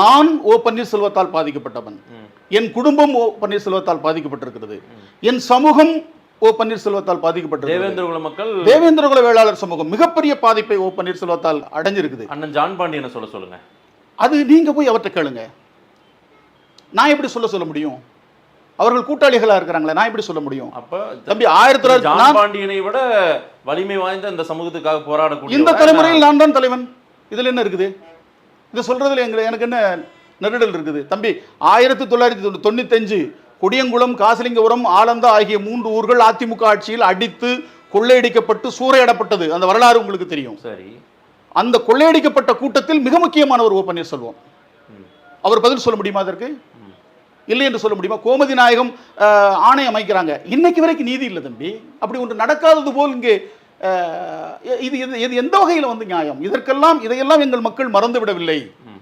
நான் ஓ பன்னீர்செல்வத்தால் பாதிக்கப்பட்டவன். என் குடும்பம் ஓ பன்னீர்செல்வத்தால் பாதிக்கப்பட்டிருக்கிறது. என் சமூகம் ஓ பன்னீர்செல்வத்தால் பாதிக்கப்பட்டிருக்கிறது. தேவேந்திரகுல மக்கள் தேவேந்திரகுல வேளாளர் சமூகம் மிகப்பெரிய பாதிப்பை ஓ பன்னீர்செல்வத்தால் அடைஞ்சிருக்குது. அண்ணன் ஜான் பாண்டியனை சொல்ல சொல்லுங்க? அது நீங்க போய் அவர்கிட்ட கேளுங்க. நான் எப்படி சொல்ல சொல்ல முடியும்? அவர்கள் கூட்டாளிகளா இருக்கிறாங்களே நான் எப்படி சொல்ல முடியும்? அப்ப தம்பி ஆயிரத்தி தொள்ளாயிரத்தி பாண்டியனை விட வலிமை வாய்ந்த இந்த சமூகத்துக்காக போராடக்கூடிய இந்த தலைமுறையில் நான் தான் தலைவன். இதுல என்ன இருக்குது? இது சொல்றதுல எங்க எனக்கு என்ன நெருடல் இருக்குது? தம்பி ஆயிரத்தி தொள்ளாயிரத்தி தொண்ணூத்தஞ்சு கொடியங்குளம் காசலிங்கபுரம் ஆலந்தா ஆகிய மூன்று ஊர்கள் அதிமுக ஆட்சியில் அடித்து கொள்ளையடிக்கப்பட்டு சூறையாடப்பட்டது. அந்த வரலாறு உங்களுக்கு தெரியும். சரி. அந்த கொள்ளையடிக்கப்பட்ட கூட்டத்தில் மிக முக்கியமானவர் ஓ பன்னீர்செல்வம். அவர் பதில் சொல்ல முடியுமா அதற்கு? இல்லை என்று சொல்ல முடியுமா? கோமதி நாயகம் ஆணை அமைக்கிறாங்க. இன்னைக்கு வரைக்கும் நீதி இல்லை தம்பி. அப்படி ஒன்று நடக்காதது போல் இங்கே இது இது எந்த வகையில் வந்து நியாயம்? இதற்கெல்லாம் இதையெல்லாம் எங்கள் மக்கள் மறந்துவிடவில்லை.